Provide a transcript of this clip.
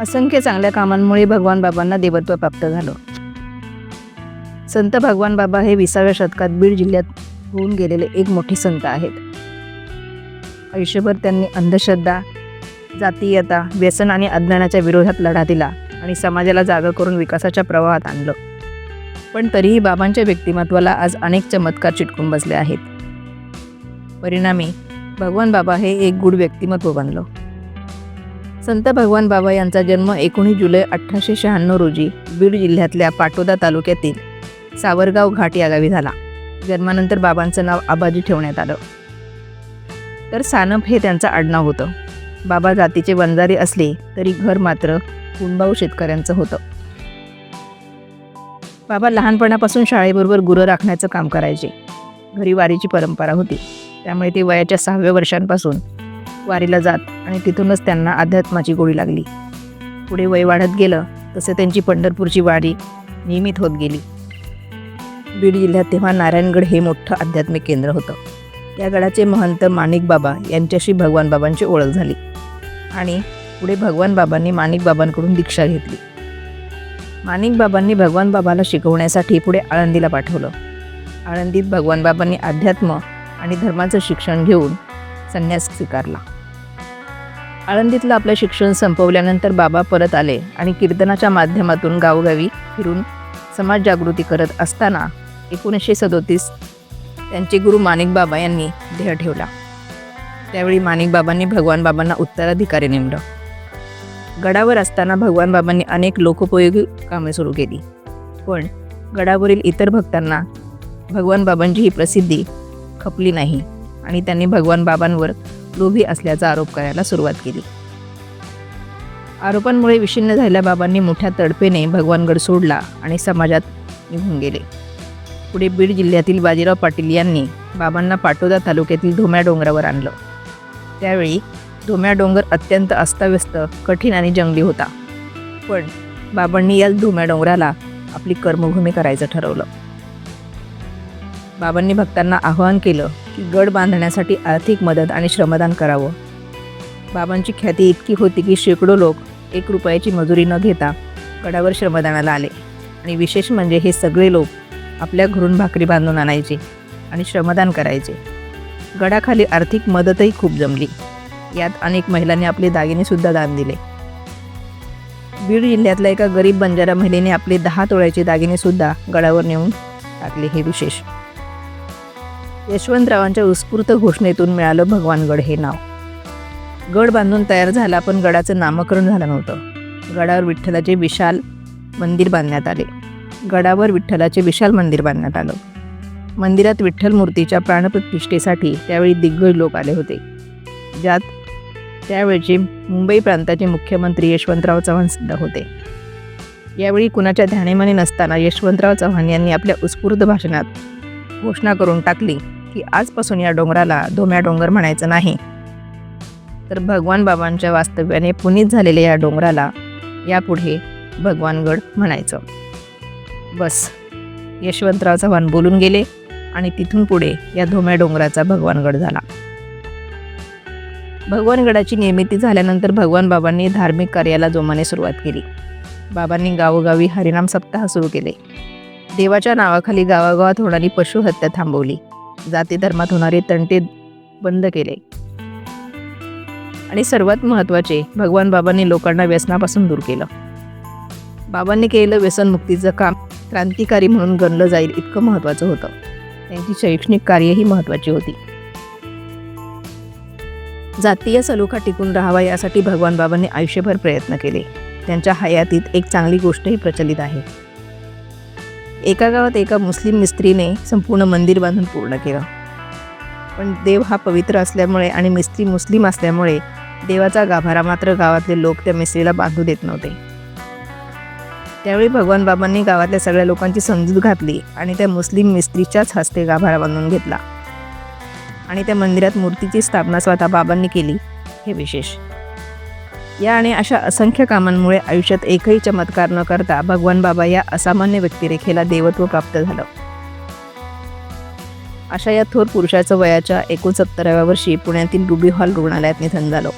असंख्य चांगल्या कामांमुळे भगवान बाबांना देवत्व प्राप्त झालं. संत भगवान बाबा हे विसाव्या शतकात बीड जिल्ह्यात होऊन गेलेले एक मोठे संत आहेत. आयुष्यभर त्यांनी अंधश्रद्धा जातीयता व्यसन आणि अज्ञानाच्या विरोधात लढा दिला आणि समाजाला जागा करून विकासाच्या प्रवाहात आणलं. पण तरीही बाबांच्या व्यक्तिमत्वाला आज अनेक चमत्कार चिटकून बसले आहेत. परिणामी भगवान बाबा हे एक गुढ व्यक्तिमत्व बनलं. संत भगवान बाबा यांचा जन्म एकोणीस जुलै अठराशे शहाण्णव रोजी बीड जिल्ह्यातल्या पाटोदा तालुक्यातील सावरगाव घाट या गावी झाला. जन्मानंतर बाबांचं नाव आबाजी ठेवण्यात आलं. तर सानप हे त्यांचं आडनाव होतं. बाबा जातीचे वंजारे असले तरी घर मात्र कुंभाऊ शेतकऱ्यांचं होतं. बाबा लहानपणापासून शाळेबरोबर गुरं राखण्याचं काम करायचे. घरी वारीची परंपरा होती. त्यामुळे ते वयाच्या सहाव्या वर्षांपासून वारीला जात आणि तिथूनच त्यांना अध्यात्माची गोडी लागली. पुढे वय वाढत गेलं तसे त्यांची पंढरपूरची वारी नियमित होत गेली. बीड जिल्ह्यात तेव्हा नारायणगड हे मोठं आध्यात्मिक केंद्र होतं. या गडाचे महंत माणिक बाबा यांच्याशी भगवान बाबांची ओळख झाली आणि पुढे भगवान बाबांनी माणिक बाबांकडून दीक्षा घेतली. माणिक बाबांनी भगवान बाबाला शिकवण्यासाठी पुढे आळंदीला पाठवलं. आळंदीत भगवान बाबांनी अध्यात्म आणि धर्माचं शिक्षण घेऊन संन्यास स्वीकारला. आळंदीतलं आपलं शिक्षण संपवल्यानंतर बाबा परत आले आणि कीर्तनाच्या माध्यमातून गावोगावी फिरून समाज जागृती करत असताना एकोणीसशे सदोतीस त्यांचे गुरु माणिक बाबा यांनी देह ठेवला. त्यावेळी माणिक बाबांनी भगवान बाबांना उत्तराधिकारी नेमलं. गडावर असताना भगवान बाबांनी अनेक लोकोपयोगी कामे सुरू केली. पण गडावरील इतर भक्तांना भगवान बाबांची ही प्रसिद्धी खपली नाही. आणि त्यांनी भगवान बाबांवर लोभी असल्याचा आरोप करायला सुरुवात केली. आरोपांमुळे विषिन्न झालेल्या बाबांनी मोठ्या तडफेने भगवानगड सोडला आणि समाजात निघून गेले. पुढे बीड जिल्ह्यातील बाजीराव पाटील यांनी बाबांना पाटोदा तालुक्यातील धोम्या डोंगरावर आणलं. त्यावेळी धोम्या डोंगर अत्यंत अस्ताव्यस्त कठीण आणि जंगली होता. पण बाबांनी याच धोम्या डोंगराला आपली कर्मभूमी करायचं ठरवलं. बाबांनी भक्तांना आवाहन केलं की गड बांधण्यासाठी आर्थिक मदत आणि श्रमदान करावं. बाबांची ख्याती इतकी होती की शेकडो लोक एक रुपयाची मजुरी न घेता गडावर श्रमदानाला आले. आणि विशेष म्हणजे हे सगळे लोक आपल्या घरून भाकरी बांधून आणायचे आणि श्रमदान करायचे. गडाखाली आर्थिक मदतही खूप जमली. यात अनेक महिलांनी आपले दागिनेसुद्धा दान दिले. बीड जिल्ह्यातल्या एका गरीब बंजारा महिलेने आपले दहा तोळ्याचे दागिनेसुद्धा गडावर नेऊन टाकले हे विशेष. यशवंतरावांच्या उत्स्फूर्त घोषणेतून मिळालं भगवानगड हे नाव. गड बांधून तयार झाला पण गडाचं नामकरण झालं नव्हतं. गडावर विठ्ठलाचे विशाल मंदिर बांधण्यात आले. गडावर विठ्ठलाचे विशाल मंदिर बांधण्यात आलं. मंदिरात विठ्ठल मूर्तीच्या प्राणप्रतिष्ठेसाठी त्यावेळी दिग्गज लोक आले होते. ज्यात त्यावेळचे मुंबई प्रांताचे मुख्यमंत्री यशवंतराव चव्हाण सुद्धा होते. यावेळी कुणाच्या ध्यानेमाने नसताना यशवंतराव चव्हाण यांनी आपल्या उत्स्फूर्त भाषणात घोषणा करून टाकली. की आजपासून या डोंगराला धोम्या डोंगर म्हणायचं नाही. तर भगवान बाबांच्या वास्तव्याने पुनीत झालेल्या या डोंगराला यापुढे भगवानगड म्हणायचं. बस. यशवंतराव चव्हाण बोलून गेले आणि तिथून पुढे या धोम्या डोंगराचा भगवानगड झाला. भगवानगडाची निर्मिती झाल्यानंतर भगवान बाबांनी धार्मिक कार्याला जोमाने सुरुवात केली. बाबांनी गावोगावी हरिनाम सप्ताह सुरू केले. देवाच्या नावाखाली गावागावात होणारी पशुहत्या थांबवली. जाती धर्मात होणारे तंटे बंद केले. आणि सर्वात महत्त्वाचे भगवान बाबांनी लोकांना व्यसनापासून दूर केलं. बाबांनी केलेलं व्यसनमुक्तीचं काम क्रांतिकारी म्हणून गणलं जाईल इतकं महत्त्वाचं होतं. त्यांची शैक्षणिक कार्यही महत्त्वाची होती. जातीय सलोखा टिकून राहावा यासाठी भगवान बाबांनी आयुष्यभर प्रयत्न केले. त्यांच्या हयातीत एक चांगली गोष्टही प्रचलित आहे. एका गावात एका मुस्लिम मिस्त्रीने संपूर्ण मंदिर बांधून पूर्ण केलं. पण देव हा पवित्र असल्यामुळे आणि मिस्त्री मुस्लिम असल्यामुळे देवाचा गाभारा मात्र गावातले लोक त्या मिस्त्रीला बांधू देत नव्हते. त्यावेळी भगवान बाबांनी गावातल्या सगळ्या लोकांची समजूत घातली आणि त्या मुस्लिम मिस्त्रीच्याच हस्ते गाभारा बांधून घेतला. आणि त्या मंदिरात मूर्तीची स्थापना स्वतः बाबांनी केली. हे विशेष. या आणि अशा असंख्य कामांमुळे आयुष्यात एकही चमत्कार न करता भगवान बाबा या असामान्य व्यक्तिरेखेला देवत्व प्राप्त झालं. अशा या थोर पुरुषाचं वयाच्या एकोणसत्तराव्या वर्षी पुण्यातील रुबी हॉल रुग्णालयात निधन झालं.